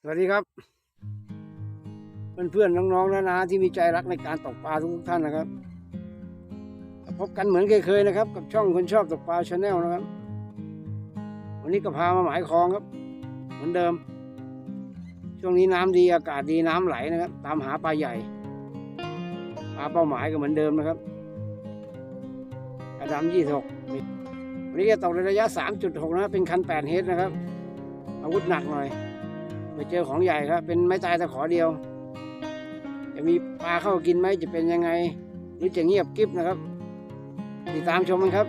สวัสดีครับ เพื่อนๆน้องๆนะนะที่มีใจรักในการตกปลาทุกท่านนะครับพบกันเหมือนเคยๆนะครับ กับช่องคนชอบตกปลาชาแนลนะครับ วันนี้ก็พามาหมายคลองครับ เหมือนเดิม ช่วงนี้น้ำดีอากาศดีน้ำไหลนะครับ ตามหาปลาใหญ่ปลาเป้าหมายก็เหมือนเดิมนะครับกระดำยี่สิบหกวันนี้จะตกในระยะสามจุดหกนะ เป็นคันแปดเฮดนะครับ อาวุธหนักหน่อย ไปเจอของใหญ่ครับ เป็นไม้ตายตะขอเดียว จะมีปลาเข้ากินไหมจะเป็นยังไง หรือจะเงียบกริบนะครับ ติดตามชมกันครับ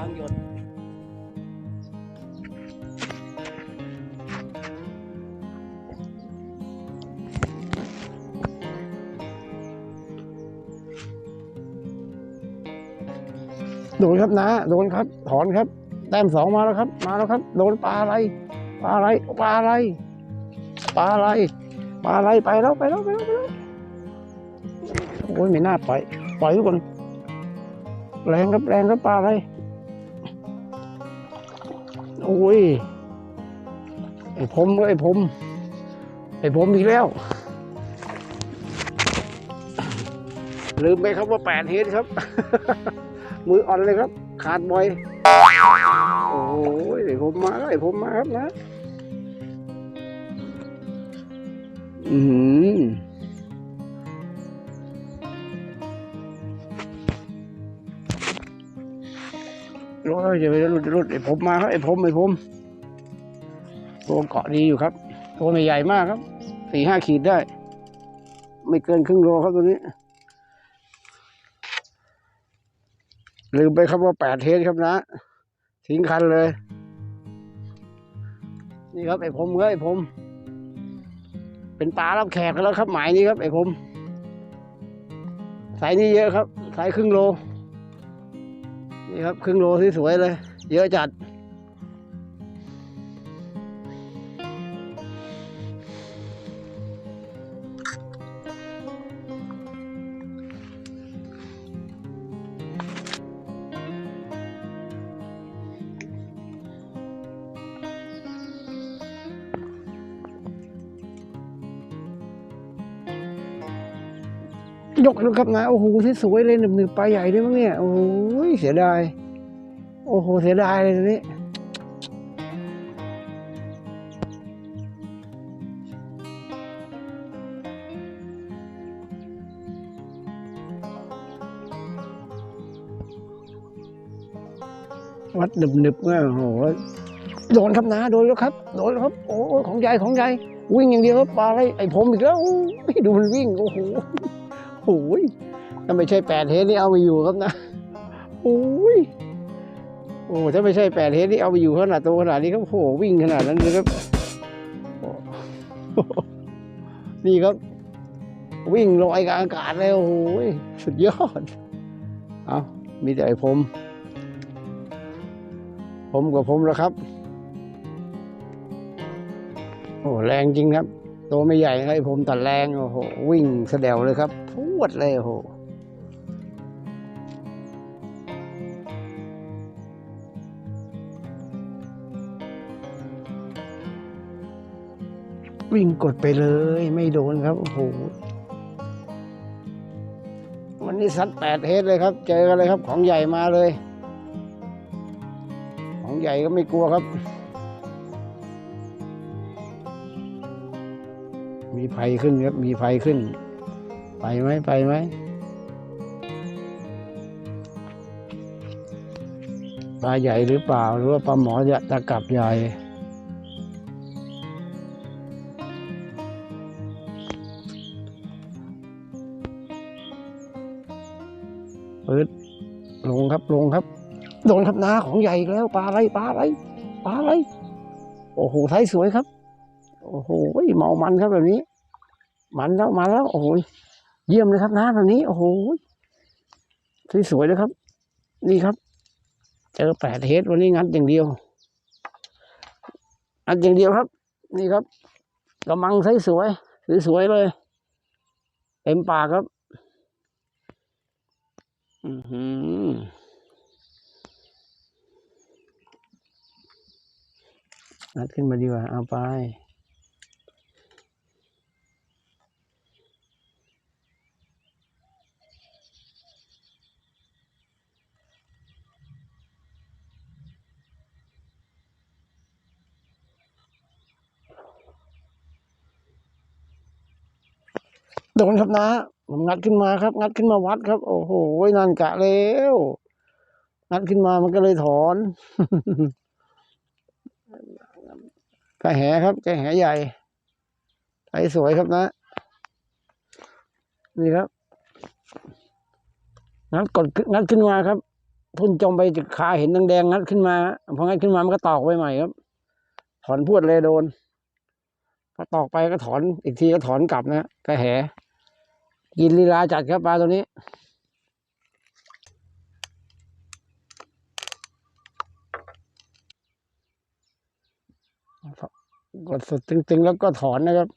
างหยดโดนครับนะโดนครับ ถอนครับ แต้มสองมาแล้วครับ มาแล้วครับ โดนปลาอะไร ปลาอะไร ปลาอะไร ปลาอะไร ปลาอะไร ไปแล้ว ไปแล้ว ไปแล้วไปแล้วโอ้ยไม่น่าปล่อย ปล่อยทุกคน แรงครับ แรงครับ ปลาอะไร โอ้ย ไอ้ผมไอ้ผม ไอ้ผมอีกแล้ว ลืมไปครับว่าแปดเฮดครับ มืออ่อนเลยครับ ขาดบ่อย โอ้ยไอ้ผมมาแล้วไอ้ผมมาครับนะ อืม รถจะไปรุดรุดไอ้ผมมาครับไอ้ผมไอ้ผมตัวเกาะดีอยู่ครับ ตัวไม่ใหญ่มากครับสี่ห้าขีดได้ ไม่เกินครึ่งโลครับตัวนี้ลืมไปครับว่าแปดเทสครับนะทิ้งคันเลย นี่ครับไอ้ผมเอ้ยไอ้ผม เป็นปลารับแขกแล้วครับหมายนี้ครับไอ้ผมสายนี้เยอะครับ สายครึ่งโล นี่ครับครึ่งโลสวยเลย เยอะจัด ยกนะครับนะโอ้โหที่สวยเลยหนึบหนึบๆปลาใหญ่ด้วยมั้งเนี่ยโอ้ยเสียดายโอ้โหเสียดายเลยตัวนี้วัดหนึบหนึบๆเนี่ยโหโดนครับนะโดนแล้วครับ โดนแล้วครับ โอ้ของใหญ่ของใหญ่วิ่งอย่างเดียวครับปลาอะไรไอ้ผมอีกแล้ว ดูมันวิ่ง โอ้โห โอ้ยถ้าไม่ใช่แปดเฮดนี่เอาไปอยู่ครับนะโอ้ยโอ้ถ้าไม่ใช่แปดเฮดนี่เอาไปอยู่ขนาดตัวขนาดนี้ครับโอ้โหวิ่งขนาดนั้นเลยครับนี่ครับ วิ่งลอยกลางอากาศเลยโอ้โหสุดยอดเอามีแต่ไอ้ผม ผมกับผมแล้วครับโอ้แรงจริงครับ ตัวไม่ใหญ่ไอ้ผมตัดแรงโอ้โหวิ่งเสะเดวเลยครับ พูดเลยโหวิ่งกดไปเลย ไม่โดนครับ โอ้โห วันนี้ซัดแปดเฮดเลยครับ เจอกันเลยครับ ของใหญ่มาเลย ของใหญ่ก็ไม่กลัวครับ มีไฟขึ้นครับ มีไฟขึ้น ไปไหมไปไหมปลาใหญ่หรือเปล่า หรือว่าปลาหมอจะตะกับใหญ่ปืดลงครับลงครับ โดนครับนาของใหญ่แล้วปลาอะไรปลาอะไรปลาอะไรโอ้โหไทยสวยครับ โอ้โหเมามันครับแบบนี้ มันแล้วมันแล้ว โอ้โห เยี่ยมเลยครับน้าแบบนี้โอ้โหสวยๆเลยครับ นี่ครับ เจอแปดเฮดวันนี้งัดอย่างเดียวงัดอย่างเดียวครับ นี่ครับกำมังใสสวยสวยๆเลยเต็มปากครับ อือหืองัดขึ้นมาดีกว่าเอาไป โดนครับนะผมงัดขึ้นมาครับ งัดขึ้นมาวัดครับ โอ้โหนั่นกะแล้วงัดขึ้นมามันก็เลยถอนกระแหครับกระแหใหญ่ไอสวยครับนะ นี่ครับงัดกดงัดขึ้นมาครับ พุ่นจมไปจากขาเห็นแดงๆงัดขึ้นมาพองัดขึ้นมามันก็ตอกไว้ใหม่ครับ ถอนพวดเลยโดน อตอกไปก็ถอนอีกทีก็ถอนกลับนะกระแหกินลีลาจัดครับปลาตัวนี้ กดสุดตึงๆ แล้วก็ถอนนะครับ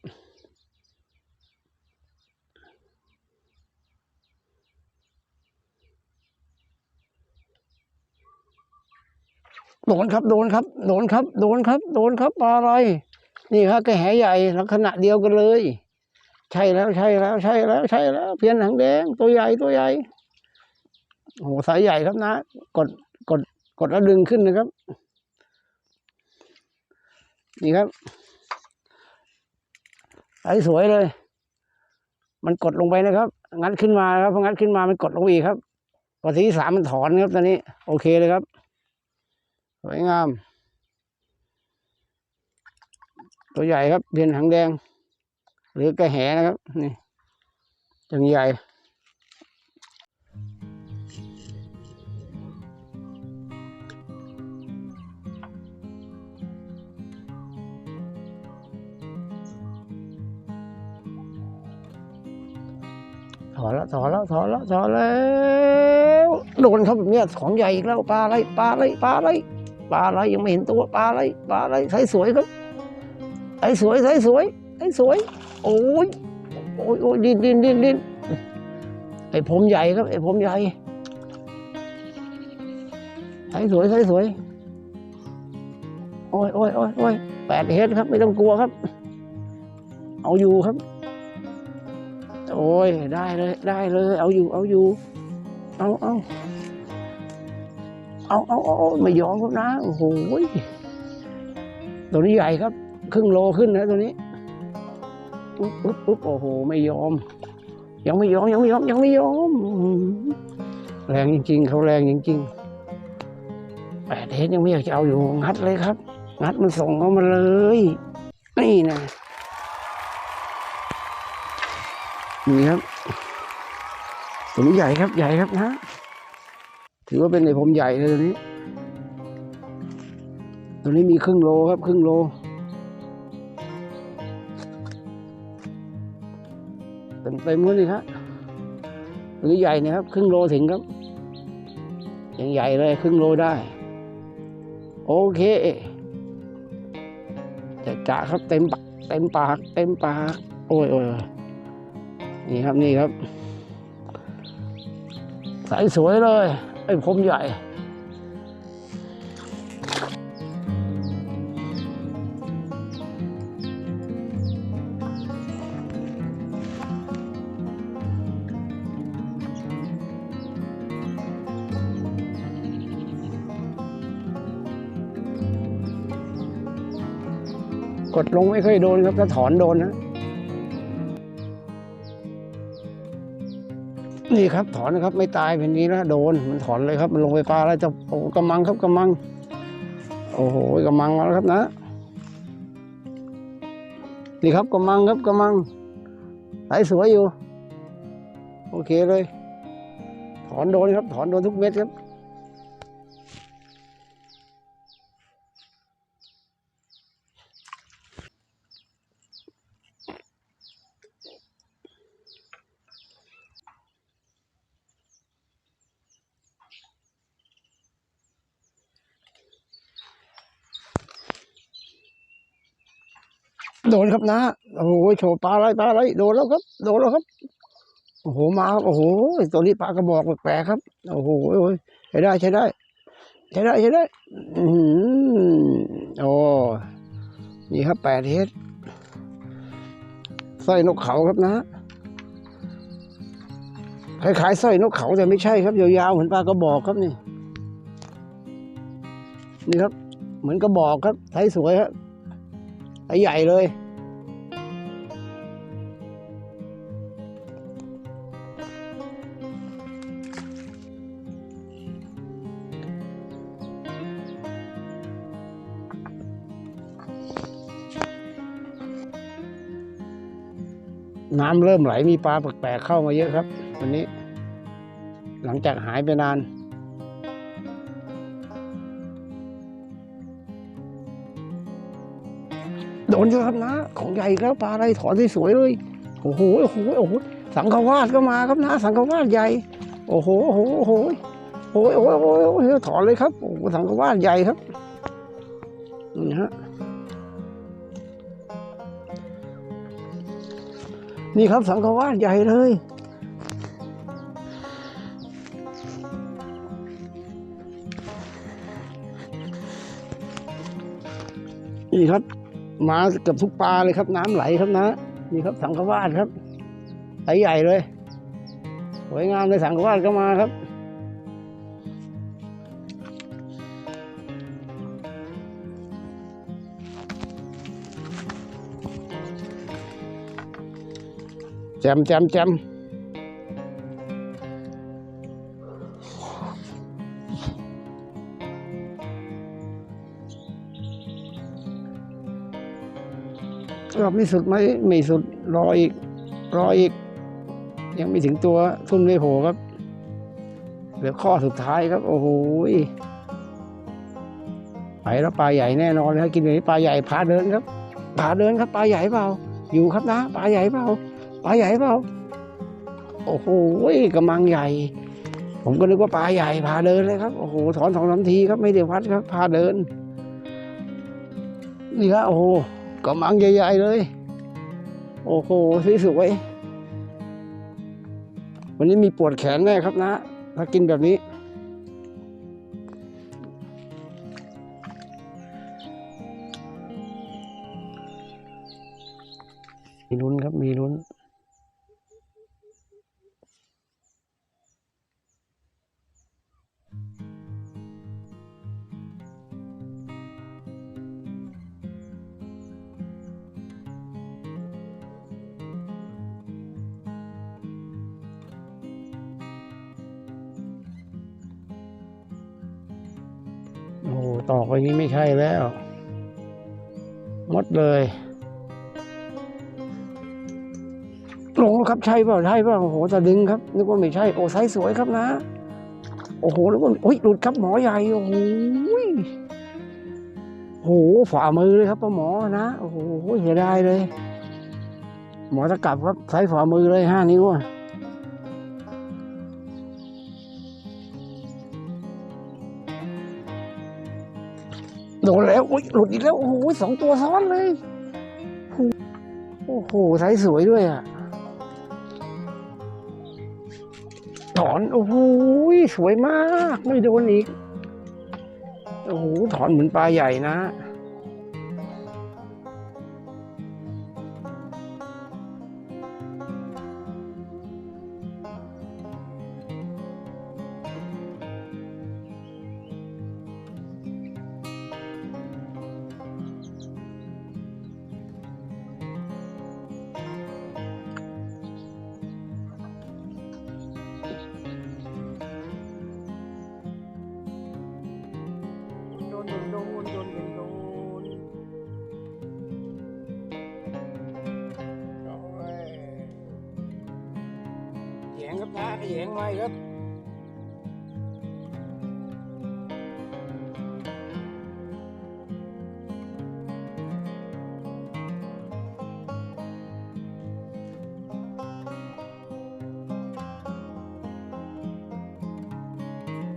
โดนครับ โดนครับ โดนครับ โดนครับ โดนครับปลาอะไร นี่ครับกระแหใหญ่ลักษณะเดียวกันเลย ใช่แล้วใช่แล้วใช่แล้วใช่แล้ว เพี้ยนหางแดง ตัวใหญ่ตัวใหญ่โอ้โหสายใหญ่ครับนะ กดกดกดแล้วดึงขึ้นนะครับ นี่ครับสายสวยเลย มันกดลงไปนะครับ งัดขึ้นมาครับพองัดขึ้นมามันกดลงอีกครับพอทีที่สามมันถอนครับตอนนี้ โอเคเลยครับสวยงาม ตัวใหญ่ครับเพียนหางแดง หรือกระแหนะครับ นี่จังใหญ่ถอนแล้วถอนแล้วถอนแล้วถอนแล้วโดนครับแบบนี้ของใหญ่อีกแล้วปลาอะไรปลาอะไรปลาอะไรปลาอะไรยังไม่เห็นตัวปลาอะไรปลาอะไรใสสวยครับ ใสสวยใสสวยใสสวย โอ้ยโอ้ยโอ้ยดินดินดินดินไอ้ผมใหญ่ครับไอ้ผมใหญ่ใสสวยใสสวยโอ้ยโอ้ยโอ้ยโอ้ยแปดเฮดครับ ไม่ต้องกลัวครับ เอาอยู่ครับ โอ้ยได้เลย ได้เลย เอาอยู่ เอาอยู่ เอาเอาเอาเอาเอาเอาไม่ยอมครับนะโอ้โหตัวนี้ใหญ่ครับ ครึ่งโลขึ้นนะตัวนี้อุ๊บอุ๊บอุ๊บโอ้โห ไม่ยอม ยังไม่ยอมยังไม่ยอมยังไม่ยอม แรงจริง ๆ เขาแรงจริงๆแปดเทสยังไม่อยากจะเอาอยู่งัดเลยครับ งัดมันส่งเข้ามาเลย นี่นะนี่ครับตัวนี้ใหญ่ครับ ใหญ่ครับนะถือว่าเป็นในผมใหญ่เลยตัวนี้ ตัวนี้มีครึ่งโลครับ ครึ่งโล เต็มเต็มเลยครับตัวนี้ใหญ่นะครับ ครึ่งโลถึงครับยังใหญ่เลยครึ่งโลได้ โอเคจะจะครับเต็มปากเต็มปาก เต็มปาก โอ้ยโอ้ยนี่ครับนี่ครับ สายสวยเลย ไอ้ผมใหญ่ ดลงไม่เคยโดนครับถ้าถอนโดนนะนี่ครับถอนนะครับไม่ตายเป็นนี้นะโดนมันถอนเลยครับ มันลงไปปลาแล้วจะโอ้กำมังครับกำมัง โอ้โหกำมังแล้วครับนะ นี่ครับกำมังครับกำมังสายสวยอยู่ โอเคเลย ถอนโดนครับ ถอนโดนทุกเม็ดครับ โดนครับนะโอ้โหโชว์ปลาอะไรปลาอะไรโดนแล้วครับ โดนแล้วครับ โอ้โหมาครับโอ้โหตัวนี้ปลากระบอกแปลกครับ โอ้โหโอ้ยใช้ได้ใช้ได้ใช้ได้ใช้ได้อือหือโอ้นี่ครับแปดเฮดสร้อยนกเขาครับนะคล้ายๆสร้อยนกเขาแต่ไม่ใช่ครับยาวๆเหมือนปลากระบอกครับนี่ นี่ครับ เหมือนกระบอกครับไซส์สวยครับไซส์ใหญ่เลย น้ำเริ่มไหลมีปลาแปลกๆเข้ามาเยอะครับ วันนี้ หลังจากหายไปนานโดนเยอะครับนะ ของใหญ่อีกแล้วปลาอะไรถอนสวยๆเลยโอ้โหโอ้โหโอ้โหสังฆวาสก็มาครับนะ สังฆวาสใหญ่ โอ้โหโอ้โหโอ้โหโอ้โอ้ยโอ้โอ้ยถอนเลยครับโอ้โหสังฆวาสใหญ่ครับ นี่ครับสังฆวาสใหญ่เลย นี่ครับ มาเกือบทุกปลาเลยครับ น้ำไหลครับนะ นี่ครับสังฆวาสครับไหลใหญ่เลยสวยงามเลยสังฆวาสก็มาครับ จมแจมแจมรอบนี้สุดไหมไม่สุดรออีก รออีก ยังไม่ถึงตัวทุ่นไม่โผล่ครับ เหลือข้อสุดท้ายครับ โอ้โหไปแล้วปลาใหญ่แน่นอนเลยครับกินแบบนี้ปลาใหญ่พาเดินครับพาเดินครับปลาใหญ่เปล่า อยู่ครับนะปลาใหญ่เปล่า ปลาใหญ่เปล่าโอ้โหกำลังใหญ่ ผมก็นึกว่าปลาใหญ่พาเดินเลยครับ โอ้โหถอนสองสามทีครับไม่ได้วัดครับพาเดิน นี่ครับโอ้โหกำลังใหญ่ๆเลย โอ้โหสวยๆวันนี้มีปวดแขนแน่ครับนะ ถ้ากินแบบนี้มีลุ้นครับมีลุ้น ไปนี้ไม่ใช่แล้ว หมดเลยลงครับใช่เปล่าใช่เปล่าโอ้โหจะดึงครับ นึกว่าไม่ใช่โอ้ไซส์สวยครับนะ โอ้โหแล้วก็โอ้ยหลุดครับหมอใหญ่โอ้โหโอ้โหฝ่ามือเลยครับป้าหมอนะโอ้โหเสียดายเลย หมอตะกลับครับไซส์ฝ่ามือเลยห้านิ้วอะ นแล้วอุ้ยหลุดอีกแล้วโอ้โหสองตัวซ้อนเลยโอ้โหไซส์สวยด้วยอะถอนโอ้โหสวยมาก ไม่โดนอีกโอ้โหถอนเหมือนปลาใหญ่นะ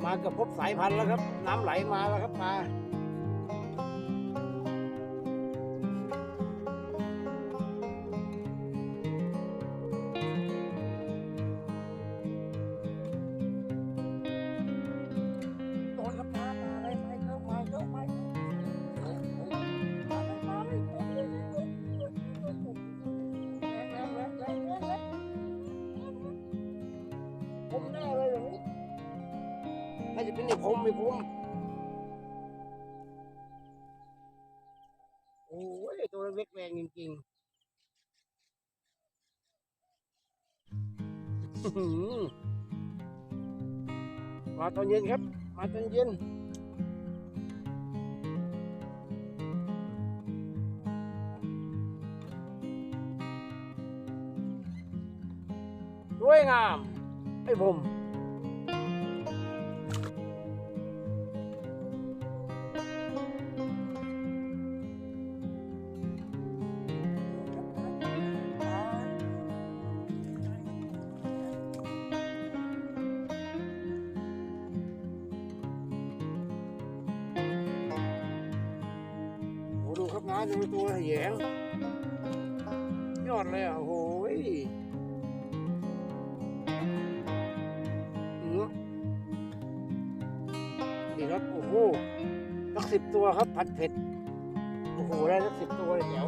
มาเกับพบสายพันธุ์แล้วครับ น้ำไหลมาแล้วครับมา น่าจะเป็นไอ้พรมไอ้พรมโอ้ยตัวเล็กแรงจริงๆมาตอนเย็นครับ มาตอนเย็นสวยงามไอ้ผม อ้ดูครับนะดูตัวแหยงยอดเลยอะโอ้โหยอื้อนี่ครับโอ้โหสักสิบตัวครับผัดเผ็ด โอ้โห ได้สักสิบตัวเลยแถว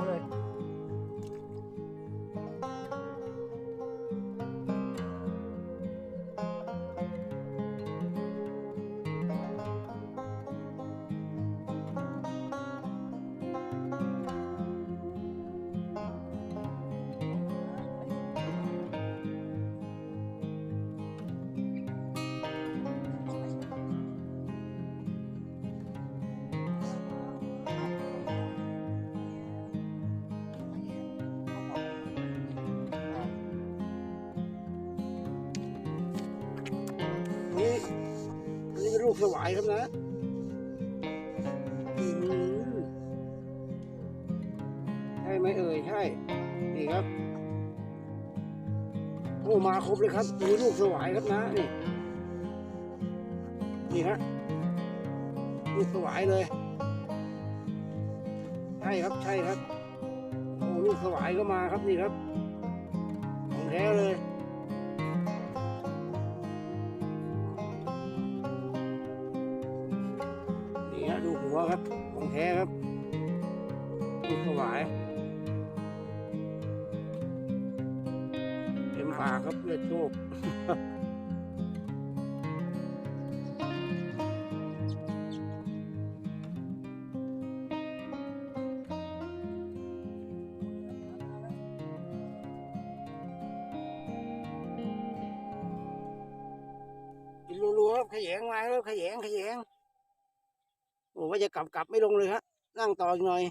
สวายครับนะใช่ไหมเอ่ยใช่นี่ครับโอ้มาครบเลยครับมีลูกสวายครับนะนี่นี่ฮะลูกสวายเลยใช่ครับใช่ครับโอ้ลูกสวายก็มาครับนี่ครับของแท้เลย ขยงมาแล้วขยงขยงโอ้ว่าจะกลับกลับไม่ลงเลยฮะนั่งต่ออีกหน่อย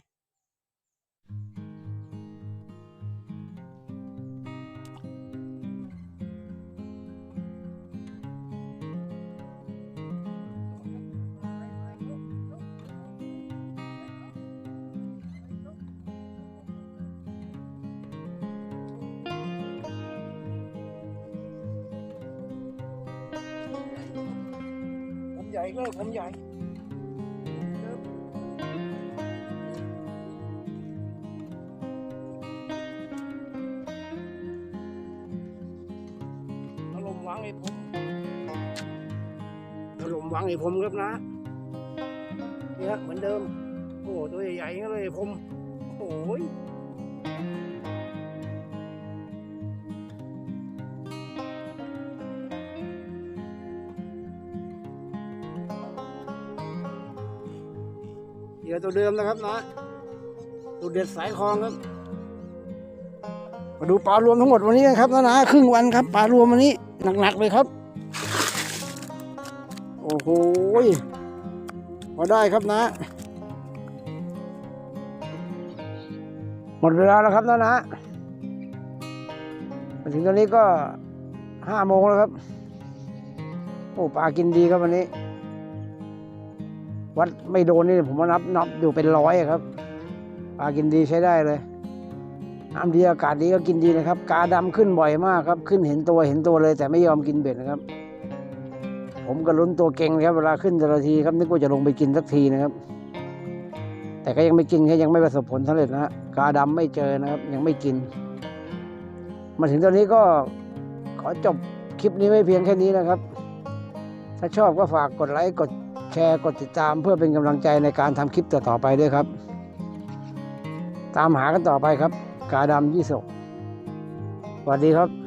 ผมใหญ่ก็ผมใหญ่ถล่มวางไอ้ผมถล่มวางไอ้ผมครับนะเนี่ยเหมือนเดิม โอ้ตัวใหญ่ๆงั้นเลยผมโอ้ยือตัวเดิมนะครับนะตัวเด็ดสายคลองครับ มาดูปลารวมทั้งหมดวันนี้กันครับนะนะครึ่งวันครับปลารวมวันนี้หนักๆเลยครับ โอ้โหพอได้ครับนะ หมดเวลาแล้วครับนะนะมาถึงตอนนี้ก็ห้าโมงแล้วครับ โอ้ปลากินดีครับวันนี้ วัดไม่โดนนี่ผมว่านับนับอยู่เป็นร้อยครับปลากินดีใช้ได้เลยน้ำดีอากาศดีก็กินดีนะครับ กาดำขึ้นบ่อยมากครับ ขึ้นเห็นตัวเห็นตัวเลย แต่ไม่ยอมกินเบ็ดนะครับ ผมก็ลุ้นตัวเก่งครับเวลาขึ้นแต่ละทีครับนึกว่าจะลงไปกินสักทีนะครับ แต่ก็ยังไม่กินแค่ยังไม่ประสบผลสำเร็จนะฮะกาดำไม่เจอนะครับ ยังไม่กิน มาถึงตอนนี้ก็ขอจบคลิปนี้ไว้เพียงแค่นี้นะครับ ถ้าชอบก็ฝากกดไลค์กด ชร์ กดติดตามเพื่อเป็นกำลังใจในการทำคลิปต่อๆไปด้วยครับ ตามหากันต่อไปครับ กาดำยี่สกสวัสดีครับ